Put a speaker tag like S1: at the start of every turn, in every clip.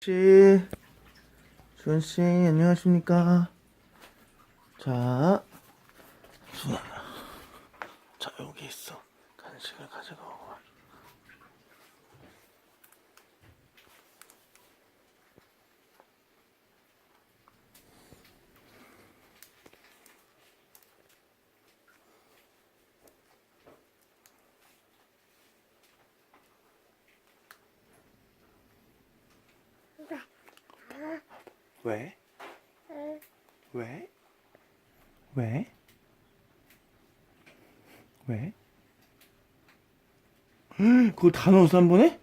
S1: 씨, 주원 씨, 안녕하십니까? 자, 수아, 자 여기 있어. 간식을 가져가 왜? 왜? 왜? 왜? 그걸 다 넣었어 한 번에?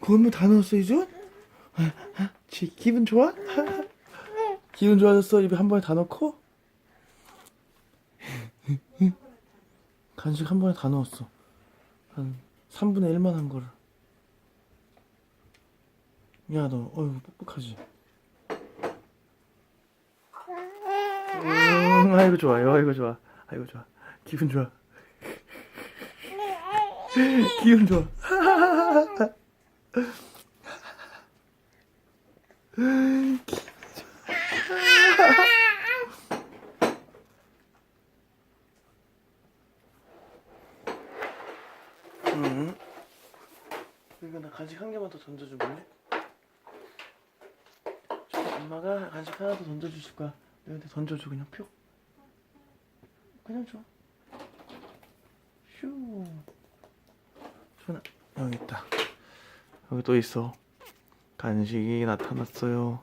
S1: 그걸 뭐다 넣었어 이준? 지 기분 좋아? 기분 좋아졌어 입에 한 번에 다 넣고? 간식 한 번에 다 넣었어 한 3분의 1만 한 거를 야 너 어휴 뻑뻑하지? 음, 아이고 좋아요 아이고 좋아 아이고 좋아 기분 좋아 기분 좋아 음. 이거 나 간식 한 개만 더 던져줄래? 엄마가 간식 하나 더 던져주실 거야. 너한테 던져줘 그냥 표. 그냥 줘. 슈. 준아 여기 있다. 여기 또 있어. 간식이 나타났어요.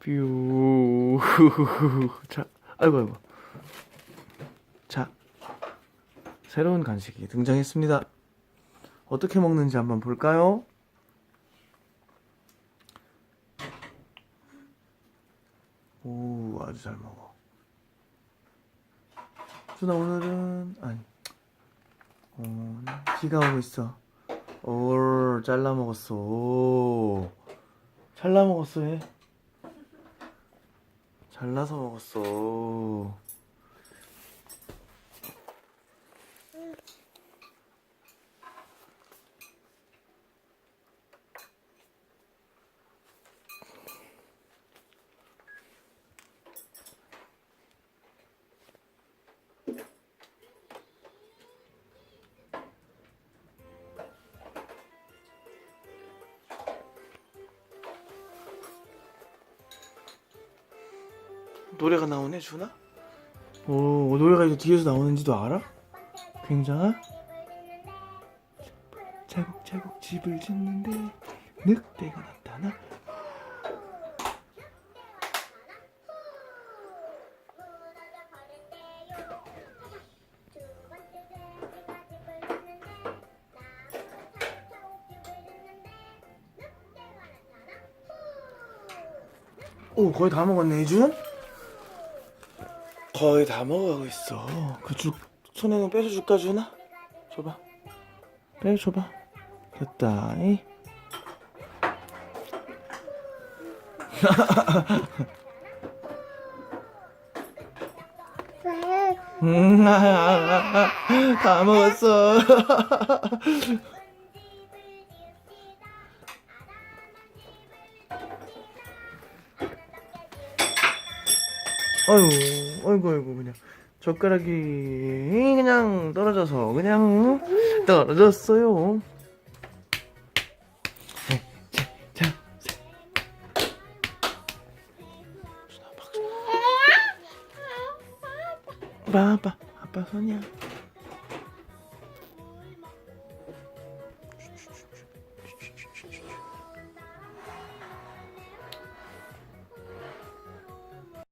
S1: 뾰. 자, 아이고 아이고. 자, 새로운 간식이 등장했습니다. 어떻게 먹는지 한번 볼까요? 오, 아주 잘 먹어. 준아 오늘은 아니, 어, 비가 오고 있어. 오, 잘라 먹었어. 오, 잘라 먹었어 얘. 잘라서 먹었어. 노래가 나오네 준아? 오 노래가 이제 뒤에서 나오는지도 알아? 굉장한 차곡차곡 집을 짓는데 늑대가 나타나 오 거의 다 먹었네 이준? 거의 다 먹어가고 있어. 그 죽 손에는 빼줘줄까 준아? 줘봐. 빼 줘봐. 됐다. 이. 음, 아, 아, 아, 다 먹었어 아이고, 아이고, 아이고, 그냥 젓가락이 그냥 떨어져서 그냥 떨어졌어요. 네, 박수. 봐봐, 아빠 손이야.